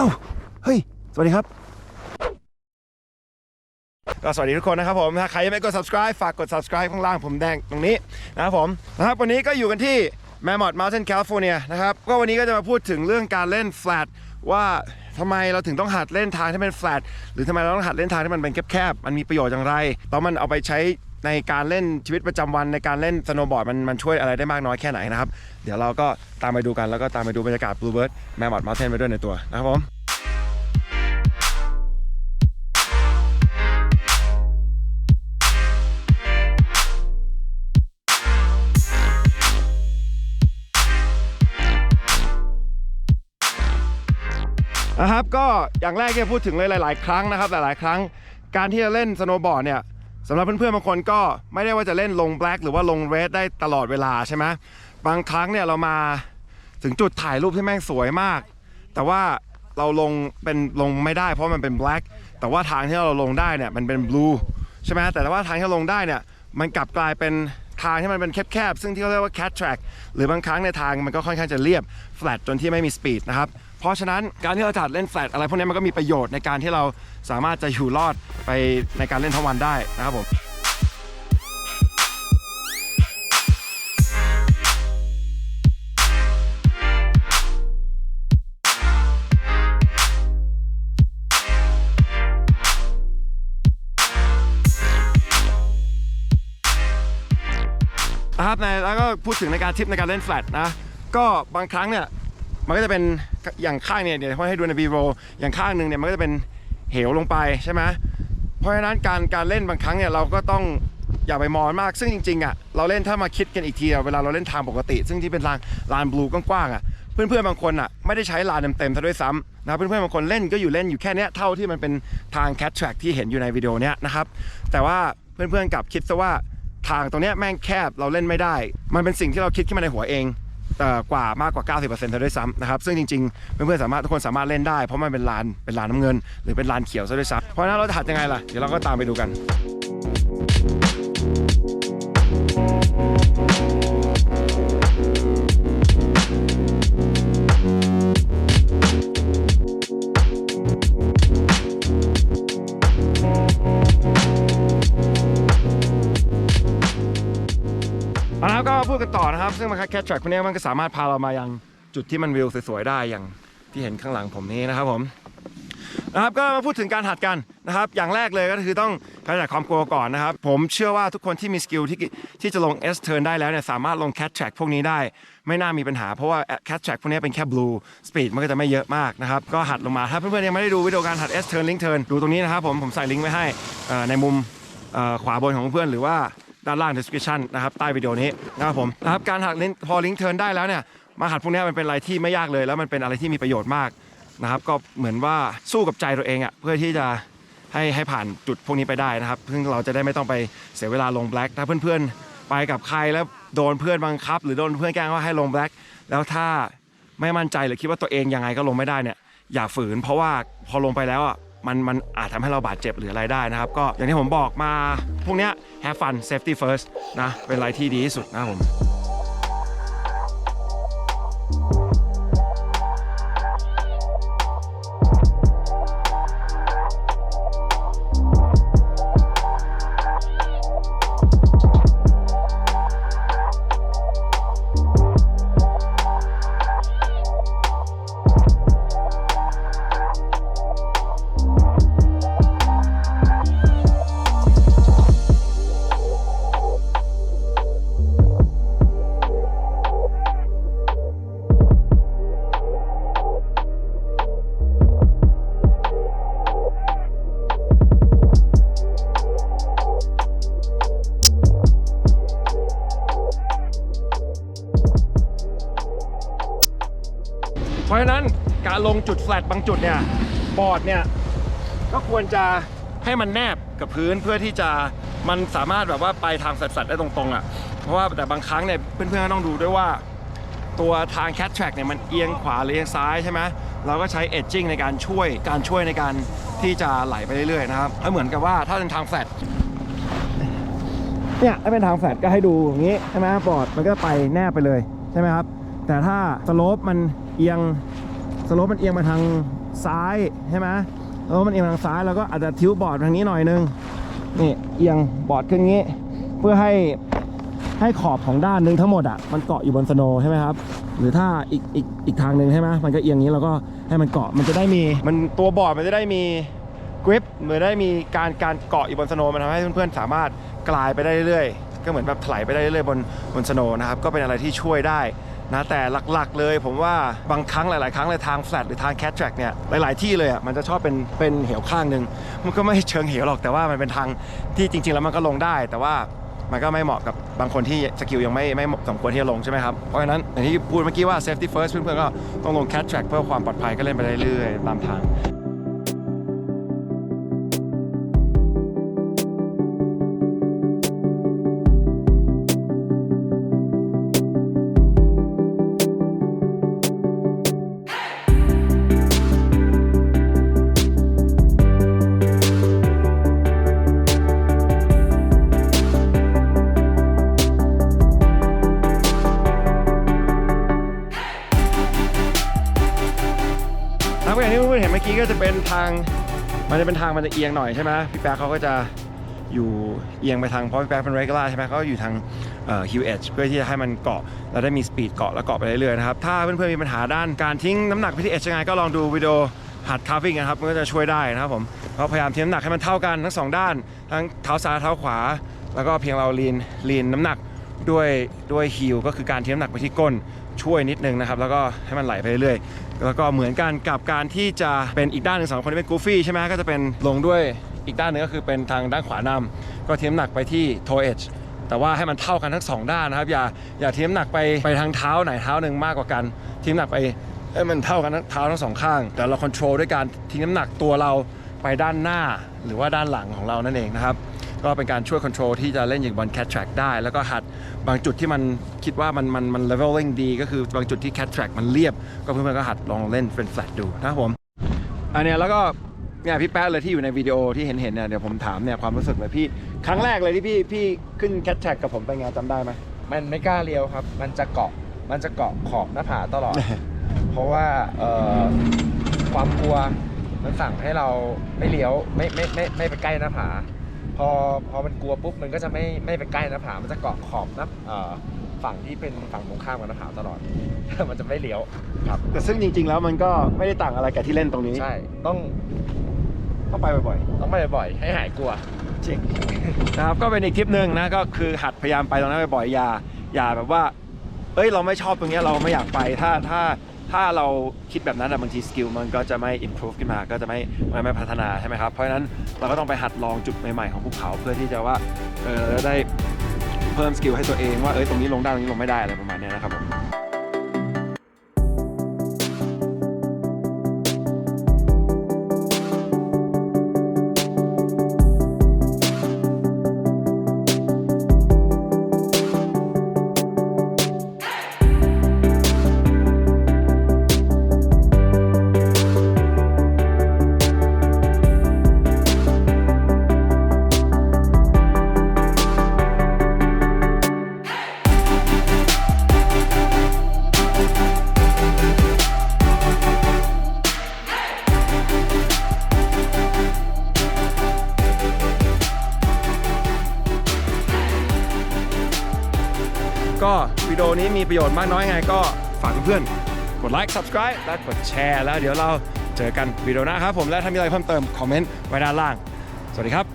อ้าเฮ้ย สวัสดีครับ ก็สวัสดีทุกคนนะครับผม ถ้าใครยังไม่กด subscribe ฝากกด subscribe ข้างล่างผมแดงตรงนี้นะครับผมนะครับวันนี้ก็อยู่กันที่ Mammoth Mountain California นะครับ ก็วันนี้ก็จะมาพูดถึงเรื่องการเล่น flat ว่าทำไมเราถึงต้องหัดเล่นทางที่เป็น flat หรือทำไมเราต้องหัดเล่นทางที่มันเป็นแคบๆ มันมีประโยชน์อย่างไร แล้วมันเอาไปใช้ ในการเล่นชีวิตประจำวันในการเล่นสโนว์บอร์ดมันมันช่วยอะไรได้มากน้อยแค่ไหนนะครับ เดี๋ยวเราก็ตามไปดูกันแล้วก็ตามไปดูบรรยากาศ Bluebird Mammoth Mountain ไปด้วยในตัวนะครับผมนะครับก็อย่างแรกที่พูดถึงเลยหลาย ๆ ครั้งนะครับหลาย ๆ ครั้งการที่จะเล่นสโนว์บอร์ดเนี่ย สำหรับเพื่อนๆบางคนก็ไม่ได้ว่าจะเล่นลงแบล็กหรือว่าลงเรดได้ตลอดเวลาใช่ไหมบางครั้งเนี่ยเรามาถึงจุดถ่ายรูปที่แม่งสวยมาก แต่ว่าเราลงเป็นลงไม่ได้เพราะมันเป็นแบล็กแต่ว่าทางที่เราลงได้เนี่ยมันเป็นบลูใช่ไหมแต่ว่าทางที่ลงได้เนี่ยมันกลับกลายเป็นทางที่มันเป็นแคบๆ ซึ่งที่เขาเรียกว่า cat track หรือบางครั้งในทางมันก็ค่อนข้างจะเรียบ flat จนที่ไม่มี speed นะครับ เพราะฉะนั้นการที่เราจัดเล่น flat อะไรพวกนี้มันก็มีประโยชน์ในการที่เราสามารถจะอยู่รอดไปในการเล่นทั้งวันได้นะครับผมนะครับในแล้วก็พูดถึงในการทิปในการเล่นแฟลตนะ ก็บางครั้งเนี่ย มันก็จะเป็นอย่างข้างเนี่ยเดี๋ยวให้ดูในบีโรอย่างข้างหนึ่งเนี่ยมันก็จะเป็นเหวลงไปใช่ไหมเพราะฉะนั้นการการเล่นบางครั้งเนี่ยเราก็ต้องอย่าไปมองมากซึ่งจริงๆอะเราเล่นถ้ามาคิดกันอีกทีเวลาเราเล่นทางปกติ ซึ่งที่เป็นลานลานบลูกว้างๆอะเพื่อนๆบางคนอะไม่ได้ใช้ลานเต็มๆซะด้วยซ้ำนะเพื่อนๆบางคนเล่นก็อยู่เล่นอยู่แค่เนี้ยเท่าที่มันเป็นทางแคทแทร็กที่เห็นอยู่ในวิดีโอเนี้ยนะครับแต่ว่าเพื่อนๆกลับคิดซะว่าทางตรงเนี้ยแม่งแคบเราเล่นไม่ได้ มันเป็นสิ่งที่เราคิดขึ้นมาในหัวเอง กว่ามากกว่า 90%ซะด้วยซ้ำนะครับซึ่งจริงๆเพื่อนๆสามารถทุกคนสามารถเล่นได้เพราะมันเป็นลานเป็นลานน้ำเงิน หรือเป็นลานเขียวซะด้วยซ้ำเพราะนั้นเราจะหัดยังไงล่ะเดี๋ยวเราก็ตามไปดูกัน นะครับ ซึ่งมันแคทแทร็กพวกนี้มันก็สามารถพาเรามายังจุดที่มันวิวสวยๆได้อย่างที่เห็นข้างหลังผมนี้นะครับผมนะครับก็มาพูดถึงการหัดกันนะครับ อย่างแรกเลยก็คือต้องการจากความกลัวก่อนนะครับ ผมเชื่อว่าทุกคนที่มีสกิลที่ที่จะลง S turn ได้แล้วเนี่ยสามารถลง cat track พวกนี้ได้ ไม่น่ามีปัญหาเพราะว่า cat track พวกนี้เป็นแค่ blue speed มันก็จะไม่เยอะมากนะครับ ก็หัดลงมาถ้าเพื่อนๆยังไม่ได้ดูวิดีโอการหัด S turn link turn ดูตรงนี้นะครับผมผมใส่ลิงก์ไว้ให้ในมุมขวาบนของเพื่อนหรือว่า ด้านล่าง description นะครับใต้วิดีโอนี้นะครับผมนะครับการหักลิงพอลิงก์เทิร์นได้แล้วเนี่ยมาหัดพวกนี้มันเป็นอะไรที่ไม่ยากเลย แล้วมันเป็นอะไรที่มีประโยชน์มากนะครับก็เหมือนว่าสู้กับใจตัวเองอะ่ะเพื่อที่จะให้ให้ผ่านจุดพวกนี้ไปได้นะครับซึ่งเราจะได้ไม่ต้องไปเสียเวลาลงแบล็กถ้าเพื่อนๆ ไปกับใครแล้วโดนเพื่อนบังคับ หรือโดนเพื่อนแกล้งว่าให้ลงแบล็กแล้วถ้าไม่มั่นใจหรือคิดว่าตัวเองยังไงก็ลงไม่ได้เนี่ยอย่าฝืน เพราะว่าพอลงไปแล้วอะ มันมันอาจทำให้เราบาดเจ็บหรืออะไรได้นะครับ ก็อย่างที่ผมบอกมาพวกเนี้ย have fun safety first นะเป็นอะไรที่ดีที่สุดนะผมะฉะนั้นการลงจุดแฟลตบางจุดเนี่ยบอร์ดเนี่ยก็ควรจะให้มันแนบกับพื้นเพื่อที่จะมันสามารถแบบว่าไปทางสัตว์ได้ตรงๆอะเพราะว่าแต่บางครั้งเนี่ยเพื่อนๆก็ต้องดูด้วยว่า ตัวทาง cat track เนี่ยมันเอียงขวาหรือเอียงซ้ายใช่ไหมเราก็ใช้ edging ในการช่วยการช่วยในการที่จะไหลไปเรื่อยๆนะครับให้เหมือนกับว่าถ้าเป็นทางแฟลตเนี่ยถ้าเป็นทางแฟลตก็ให้ดูอย่างนี้ใช่ไหมบอร์ดมันก็ไปแนบไปเลยใช่ไหมครับแต่ถ้าสโลปมันเอียง สโลปมันเอียงมาทางซ้ายใช่ไหมแล้วมันเอียงทางซ้ายเราก็อาจจะทิ้วบอร์ดทางนี้หน่อยนึงนี่เอียงบอร์ดขึ้นงี้ เพื่อให้ให้ขอบของด้านหนึงทั้งหมดอะมันเกาะอยู่บนสโนใช่ไหมครับหรือถ้าอีกอีกอีกทางหนึ่งใช่ไหมมันก็เอียงนี้เราก็ให้มันเกาะมันจะได้มี มันตัวบอร์ดมันจะได้มีกริปเหมือนได้มีการการเกาะอยู่บนสโนมันทำให้เพื่อนๆสามารถกลายไปได้เรื่อยๆก็เหมือนแบบถลายไปได้เรื่อยๆบนบนสโนนะครับก็เป็นอะไรที่ช่วยได้ นะแต่หลักๆเลยผมว่าบางครั้งหลาย ๆ ครั้งเลยทางแฟลตหรือทางแคทแทร็กเนี่ยหลายๆที่เลยอะมันจะชอบเป็นเป็นเหวข้างหนึ่งมันก็ไม่เชิงเหวหรอกแต่ว่ามันเป็นทางที่จริง ๆ แล้วมันก็ลงได้ แต่ว่ามันก็ไม่เหมาะกับบางคนที่สกิลยังไม่ไม่สมควรที่จะลงใช่ไหมครับ เพราะฉะนั้นอย่างที่พูดเมื่อกี้ว่า safety first เพื่อนๆก็ต้องลงแคทแทร็กเพื่อความปลอดภัยก็เล่นไปเรื่อยๆตามทาง ครับอย่างที่เพื่อนๆเห็นเมื่อกี้ก็จะเป็นทาง มันจะเป็นทางมันจะเอียงหน่อยใช่ไหมพี่แป๊กเขาก็จะอยู่เอียงไปทางเพราะพี่แป๊กเป็น regular ใช่ไหมเขาอยู่ทางฮิวเอชเพื่อที่จะให้มันเกาะแล้วได้มีสปีดเกาะแล้วเกาะไปเรื่อยๆนะครับ ถ้าเพื่อนๆมีปัญหาด้านการทิ้งน้ำหนักพีทีเอชยังไงก็ลองดูวิดีโอหัดคาร์ฟิ่งนะครับมันก็จะช่วยได้นะครับผมเราพยายามทิ้งน้ำหนักให้มันเท่ากันทั้งสองด้าน ทั้งเท้าซ้ายเท้าขวา แล้วก็เพียงเราลีนลีนน้ำหนักด้วยด้วยฮิลก็คือการทิ้งน้ำหนักไปที่ก้นช่วยนิดนึงนะครับแล้วก็ให้มันไหลไปเรื่อย แล้วก็เหมือนกันกับการที่จะเป็นอีกด้านหนึ่งสำหรับคนที่เป็นกูฟี่ใช่ไหมก็จะเป็นลงด้วยอีกด้านหนึงก็คือเป็นทางด้านขวานำก็ทิ้งน้ำหนักไปที่โทเอชแต่ว่าให้มันเท่ากันทั้งสองด้านนะครับ อย่าอย่าทิ้งน้ำหนักไปไปทางเท้าไหนเท้าหนึ่งมากกว่ากันทิ้งน้ำหนักไปให้มันเท่ากันทั้งเท้าทั้งสองข้าง แต่เราควบคุมด้วยการทิ้งน้ำหนักตัวเราไปด้านหน้าหรือว่าด้านหลังของเรานั่นเองนะครับ ก็เป็นการช่วยคอนโทรลที่จะเล่นอย่างบอลแคทแทร็กได้ แล้วก็หัดบางจุดที่มันคิดว่ามันมันมันเลเวลลิ่งดี ก็คือบางจุดที่แคทแทร็กมันเรียบ ก็เพื่อนๆก็หัดลองเล่นเป็นแฟลตดูนะครับผม อันเนี้ยแล้วก็เนี่ยพี่แป๊ะเลยที่อยู่ในวิดีโอที่เห็นเห็นๆเนี่ยเดี๋ยวผมถามเนี่ยความรู้สึกเลยพี่ ครั้งแรกเลยที่พี่พี่ขึ้นแคทแทร็กกับผมไปไงจำได้ไหม มันไม่กล้าเลี้ยวครับ มันจะเกาะ มันจะเกาะขอบหน้าผาตลอด เพราะว่าเอ่อความกลัวมันสั่งให้เราไม่เลี้ยวไม่ไม่ไม่ไม่ไปใกล้หน้าผา พอพอมันกลัวปุ๊บมันก็จะไม่ไม่ไปใกล้หน้าผา มันจะเกาะขอบหน้าเอ่อฝั่งที่เป็นฝั่งตรงข้ามกับหน้าผาตลอด มันจะไม่เลี้ยวครับ แต่ซึ่งจริง ๆ แล้วมันก็ไม่ได้ต่างอะไรกับที่เล่นตรงนี้ ใช่ ต้องต้องไปบ่อยๆ ต้องไปบ่อยๆ ให้หายกลัว จริง นะครับ ก็เป็นอีกทริปหนึ่งนะ ก็คือหัดพยายามไปตรงนั้นบ่อยๆ อย่า อย่าแบบว่า เอ้ย เราไม่ชอบตรงเนี้ยเราไม่อยากไป ถ้า ถ้า ถ้าเราคิดแบบนั้นอะบางทีสกิลมันก็จะไม่ improve ขึ้นมา ก็จะไม่ไม่ไม่พัฒนาใช่ไหมครับ เพราะฉะนั้นเราก็ต้องไปหัดลองจุดใหม่ๆของภูเขาเพื่อที่จะว่าเออได้เพิ่มสกิลให้ตัวเองว่าเอ้ยตรงนี้ลงได้ตรงนี้ลงไม่ได้อะไรประมาณนี้นะครับผม ก็วิดีโอนี้มีประโยชน์มากน้อยไงก็ฝากเพื่อนๆกดไลค์ subscribe และกดแชร์แล้วเดี๋ยวเราเจอกันวิดีโอหน้าครับผมและถ้ามีอะไรเพิ่มเติมคอมเมนต์ไว้ด้านล่าง สวัสดีครับ